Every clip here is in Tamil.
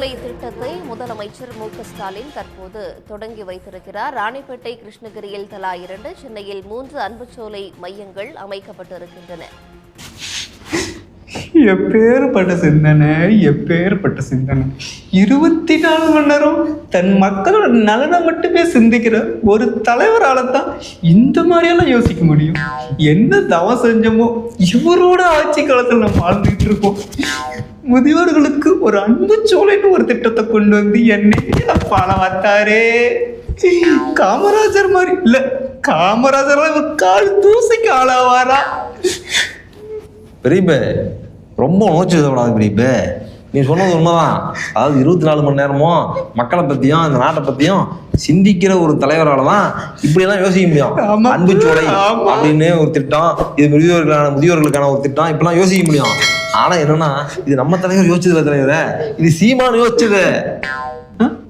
திட்டத்தை முதலமைச்சர் மு ஸ்டாலின் தற்போது தொடங்கி வைத்திருக்கிறார். ராணிப்பேட்டை கிருஷ்ணகிரியில் தலா இரண்டு சென்னையில் மூன்று அன்புச்சோலை மையங்கள் அமைக்கப்பட்டிருக்கின்றன. எப்பேற்பட்ட சிந்தனை எப்பேற்பட்ட சிந்தனை. இருபத்தி நாலு மணி நேரம் தன் மக்களோட நலனை மட்டுமே சிந்திக்கிற ஒரு தலைவரால தான் இந்த மாதிரியெல்லாம் யோசிக்க முடியும். என்ன தவம் செஞ்சோமோ இவரோட ஆட்சி காலத்தில் நம்ம வாழ்ந்துட்டு இருக்கோம். முதியோர்களுக்கு ஒரு அன்பு சோலைன்னு ஒரு திட்டத்தை கொண்டு வந்து என்னை பணம் வந்தாரே. காமராஜர் மாதிரி. இல்ல காமராஜர் இவர் கால் தூசிக்கு ஆளாவாரா? பெரியப்ப ரொம்ப உணர்ச்சி வசப்படாது பெரியப்ப நீ சொன்னது உண்மைதான். அதாவது இருபத்தி நாலு மணி நேரமும் மக்களை பத்தியும் இந்த நாட்டை பத்தியும் சிந்திக்கிற ஒரு தலைவரால தான் இப்படியெல்லாம் யோசிக்க முடியும். ஆமா. அன்புச்சோலை ஆமா. அப்படின்னு ஒரு திட்டம் இது முதியோர்களுக்கான முதியோர்களுக்கான ஒரு திட்டம் இப்படிலாம் யோசிக்க முடியும். ஆனா என்னன்னா இது நம்ம தலைவர் யோசிச்சதுல தலைவரே இது சீமான் யோசிச்சது.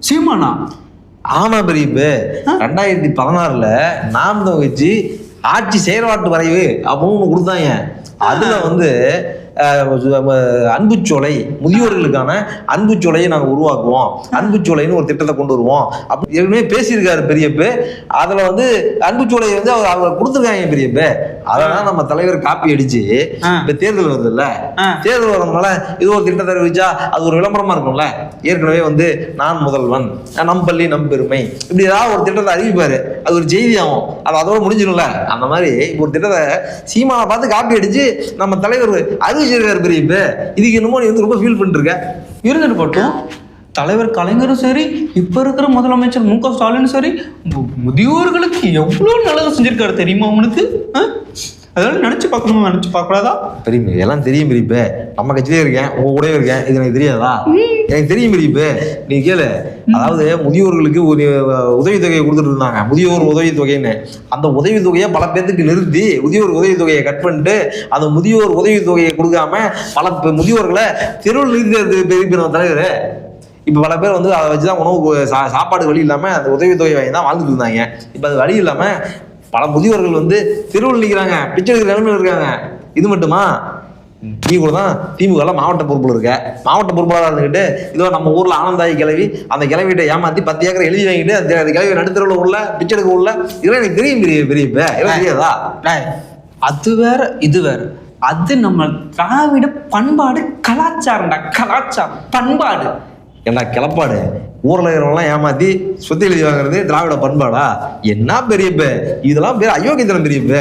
சீமானா? ஆமா பெரியப்ப ரெண்டாயிரத்தி பதினாறுல நாம் தான் வச்சு ஆட்சி செயல்பாட்டு வரைவு அப்படின்னு கொடுத்தாங்க. அதுல வந்து அன்புச்சோலை முதியோர்களுக்கான அன்புச்சோலையை நாங்கள் உருவாக்குவோம். அன்புச்சோலைன்னு ஒரு திட்டத்தை கொண்டு வருவோம். அப்படி ஏற்கனவே பேசியிருக்காரு பெரியப்ப. அதுல வந்து அன்புச்சோலையை வந்து அவர் அவங்க கொடுத்துருக்காங்க பெரியப்ப. அதெல்லாம் நம்ம தலைவர் காப்பி அடிச்சு. இப்ப தேர்தல் வருதுல்ல. ஆ. தேர்தல் வரதுனால இது ஒரு திட்டத்தை அறிவிச்சா அது ஒரு விளம்பரமா இருக்கும்ல. ஏற்கனவே வந்து நான் முதல்வன் நம் பள்ளி நம் பெருமை. இப்படி ஏதாவது ஒரு திட்டத்தை அறிவிப்பாரு. அது ஒரு செய்தி ஆகும் அது அதோட முடிஞ்சிடும்ல அந்த மாதிரி இப்ப ஒரு திட்டத்தை சீமாவை பார்த்து காப்பி அடிச்சு நம்ம தலைவர் அறிவிச்சிருக்காரு பெரிய இப்ப. இதுக்கு என்னமோ நீ வந்து ரொம்ப ஃபீல் பண்ணிட்டு இருக்க இருந்துட்டு போட்டும் தலைவர் கலைஞரும் சரி இப்ப இருக்கிற முதலமைச்சர் மு க ஸ்டாலினும் சரி முதியோர்களுக்கு எவ்வளவு நல்லது செஞ்சிருக்காரு தெரியுமா அவனுக்கு? அதெல்லாம் நினைச்சு பார்க்கணுமா? நினைச்சு பார்க்கக்கூடாதா? பெரியப்ப எல்லாம் தெரியும் பெரியப்ப நம்ம கட்சியிலே இருக்கேன் உங்க கூடவே இருக்கேன். இது எனக்கு தெரியாதா? எனக்கு தெரியும் பெரியப்ப நீ கேளு. அதாவது முதியோர்களுக்கு ஒரு உதவித்தொகையை கொடுத்துட்டு இருந்தாங்க. முதியோர் உதவித்தொகைன்னு. அந்த உதவித்தொகையை பல பேர்த்துக்கு நிறுத்தி முதியோர் உதவித்தொகையை கட் பண்ணிட்டு அந்த முதியோர் உதவித்தொகையை கொடுக்காம பல முதியோர்களை தெருவில் நிறுத்தி பெரிய தலைவர். இப்போ பல பேர் வந்து அதை வச்சு தான் உணவு சா சாப்பாடு வழி இல்லாமல் அந்த உதவித்தொகை வாங்கி தான் வாழ்ந்துட்டு இருந்தாங்க. இப்போ அது வழி இல்லாமல் பல முதியோர்கள் வந்து தெருவில் நிற்கிறாங்க பிச்சை எடுக்கிற நிலைமையில் இருக்காங்க. இது மட்டுமா? நீ கூட தான் திமுக மாவட்ட பொறுப்பில் இருக்க. மாவட்ட பொறுப்பாளராக இருந்துக்கிட்டு இதோ நம்ம ஊரில் ஆனந்தாயி கிளவி அந்த கிளவிட்ட ஏமாற்றி பத்து ஏக்கரை எழுதி வாங்கிட்டு அந்த கிளவி நடுத்தரவில் உள்ள பிச்சை எடுக்க உள்ள இதெல்லாம் எனக்கு தெரியும் பெரிய பெரிய தெரியாதா? அது வேற இது வேற. அது நம்ம திராவிட பண்பாடு கலாச்சாரம்டா கலாச்சாரம் பண்பாடு. என்ன கிளப்பாடு? ஊரில் இருக்கிறவங்களாம் ஏமாத்தி சொத்து எழுதி வாங்குறது திராவிட பண்பாடா? என்ன பெரிய இப்ப? இதெல்லாம் பேர் அயோக்கியத்தனம் பெரிய இப்ப.